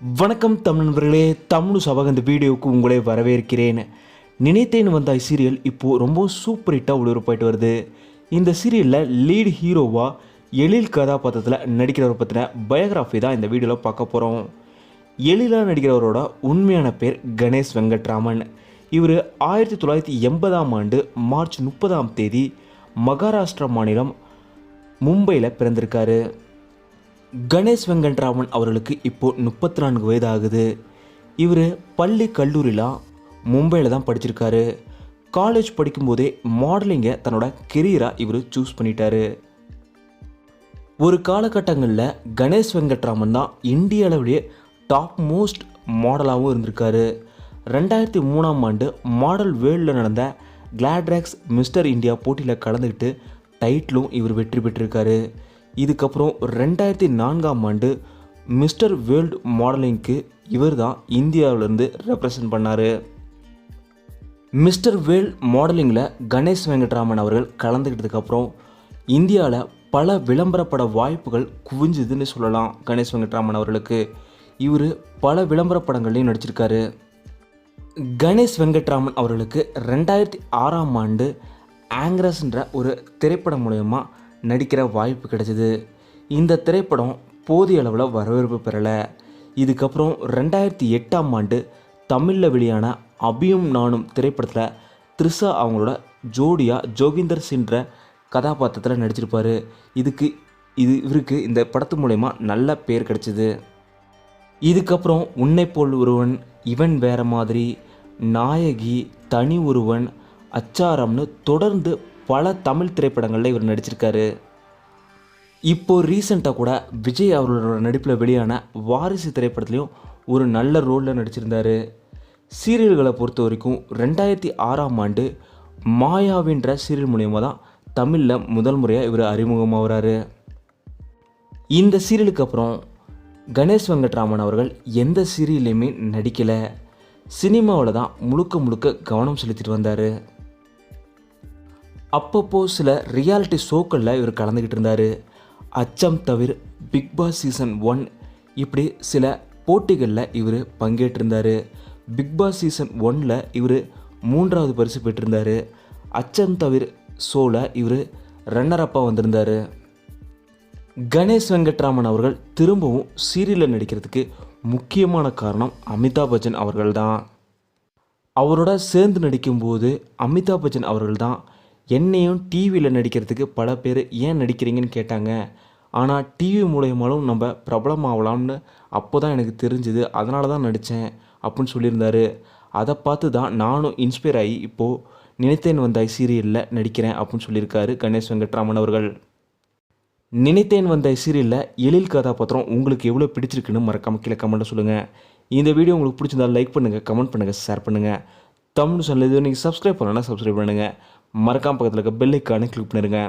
வணக்கம் தமிழ் நண்பர்களே தமிழ் சபக இந்த வீடியோவுக்கு உங்களை வரவேற்கிறேன். நினைத்தேன் வந்தாய் சீரியல் இப்போது ரொம்ப சூப்பர் ஹிட்டாக ஒளிபரப்பாயிட்டு வருது. இந்த சீரியலில் லீட் ஹீரோவாக எழில் கதாபாத்திரத்தில் நடிக்கிறவரை பற்றின பயோகிராஃபி தான் இந்த வீடியோவில் பார்க்க போகிறோம் எழிலாக நடிக்கிறவரோட உண்மையான பேர் கணேஷ் வெங்கட்ராமன். இவர் ஆயிரத்தி தொள்ளாயிரத்தி எண்பதாம் ஆண்டு மார்ச் முப்பதாம் தேதி மகாராஷ்டிரா மாநிலம் மும்பையில் பிறந்திருக்காரு. கணேஷ் வெங்கட்ராமன் அவர்களுக்கு இப்போ முப்பத்தி நான்கு வயது ஆகுது இவர் பள்ளி கல்லூரியெலாம் மும்பையில் தான் படிச்சிருக்காரு. காலேஜ் படிக்கும்போதே மாடலிங்கை தன்னோட கெரியராக இவர் சூஸ் பண்ணிட்டாரு. ஒரு காலகட்டங்களில் கணேஷ் வெங்கட்ராமன் தான் இந்திய அளவிலேயே டாப் மோஸ்ட் மாடலாகவும் இருந்திருக்காரு. ரெண்டாயிரத்தி மூணாம் ஆண்டு மாடல் வேர்ல்டில் நடந்த கிளாட்ராக்ஸ் மிஸ்டர் இந்தியா போட்டியில் கலந்துக்கிட்டு டைட்டிலும் இவர் வெற்றி பெற்றிருக்காரு. இதுக்கப்புறம் ரெண்டாயிரத்தி நான்காம் ஆண்டு மிஸ்டர் வேர்ல்டு மாடலிங்க்கு இவர் தான் இந்தியாவிலேருந்து ரெப்ரசன்ட் பண்ணார். மிஸ்டர் வேல் மாடலிங்கில் கணேஷ் வெங்கட்ராமன் அவர்கள் கலந்துக்கிட்டதுக்கப்புறம் இந்தியாவில் பல விளம்பரப்பட வாய்ப்புகள் குவிஞ்சுதுன்னு சொல்லலாம் கணேஷ் வெங்கட்ராமன் அவர்களுக்கு. இவர் பல விளம்பர படங்கள்லையும் நடிச்சிருக்காரு. கணேஷ் வெங்கட்ராமன் அவர்களுக்கு ரெண்டாயிரத்தி ஆறாம் ஆண்டு ஆங்க்ரஸ்ன்ற ஒரு திரைப்படம் மூலயமா நடிக்கிற வாய்ப்பு கிடைச்சிது. இந்த திரைப்படம் போதிய அளவில் வரவேற்பு பெறலை. இதுக்கப்புறம் ரெண்டாயிரத்தி எட்டாம் ஆண்டு தமிழில் வெளியான அபியும் நானும் திரைப்படத்தில் த்ரிஷா அவங்களோட ஜோடியா ஜோகிந்தர் சின்ற கதாபாத்திரத்தில் நடிச்சிருப்பார். இதுக்கு இது இவருக்கு இந்த படத்து மூலயமா நல்ல பேர் கிடச்சிது. இதுக்கப்புறம் உன்னை போல் ஒருவன் இவன் வேற மாதிரி நாயகி தனி ஒருவன் அச்சாரம்னு தொடர்ந்து பல தமிழ் திரைப்படங்களில் இவர் நடிச்சிருக்காரு. இப்போது ரீசெண்டாக கூட விஜய் அவர்களோட நடிப்பில் வெளியான வாரிசு திரைப்படத்துலையும் ஒரு நல்ல ரோலில் நடிச்சிருந்தார். சீரியல்களை பொறுத்த வரைக்கும் ரெண்டாயிரத்தி ஆறாம் ஆண்டு மாயாவின்ற சீரியல் மூலியமாக தான் தமிழில் முதல் முறையாக இவர் அறிமுகமாகிறாரு இந்த சீரியலுக்கு அப்புறம் கணேஷ் வெங்கட்ராமன் அவர்கள் எந்த சீரியல்லையுமே நடிக்கலை. சினிமாவில் தான் முழுக்க முழுக்க கவனம் செலுத்திட்டு வந்தார். அப்பப்போ சில ரியாலிட்டி ஷோக்களில் இவர் கலந்துக்கிட்டு இருந்தார். அச்சம் தவிர பிக் பாஸ் சீசன் ஒன் இப்படி சில போட்டிகளில் இவர் பங்கேற்றிருந்தார். பிக் பாஸ் சீசன் ஒனில் இவர் மூன்றாவது பரிசு பெற்றிருந்தார். அச்சம் தவிர ஷோவில் இவர் ரன்னரப்பாக வந்திருந்தார். கணேஷ் வெங்கட்ராமன் அவர்கள் திரும்பவும் சீரியலில் நடிக்கிறதுக்கு முக்கியமான காரணம் அமிதாப் பச்சன் அவர்கள்தான். அவரோட சேர்ந்து நடிக்கும்போது அமிதாப் பச்சன் அவர்கள் தான் என்னையும் டிவியில் நடிக்கிறதுக்கு பல பேர் ஏன் நடிக்கிறீங்கன்னு கேட்டாங்க. ஆனால் டிவி மூலயமாலும் நம்ம பிரபலமாகலாம்னு அப்போ தான் எனக்கு தெரிஞ்சுது. அதனால தான் நடித்தேன் அப்படின்னு சொல்லியிருந்தாரு. அதை பார்த்து தான் நானும் இன்ஸ்பயர் ஆகி இப்போது நினைத்தேன் வந்தாய் சீரியலில் நடிக்கிறேன் அப்படின்னு சொல்லியிருக்காரு கணேஷ் வெங்கட்ராமன் அவர்கள். நினைத்தேன் வந்த சீரியலில் எழில் கதாபாத்திரம் உங்களுக்கு எவ்வளோ பிடிச்சிருக்குன்னு மறக்காமல் கீழே கமெண்ட்டில் சொல்லுங்கள் இந்த வீடியோ உங்களுக்கு பிடிச்சிருந்தா லைக் பண்ணுங்கள் கமெண்ட் பண்ணுங்கள் ஷேர் பண்ணுங்கள் தமிழ் சேனல் இது நீங்கள் சப்ஸ்கிரைப் பண்ணலன்னா சப்ஸ்கிரைப் பண்ணுங்கள் மறக்காம பக்கத்தில் இருக்க பெல்லைக்கானு கிளிக் பண்ணிடுங்க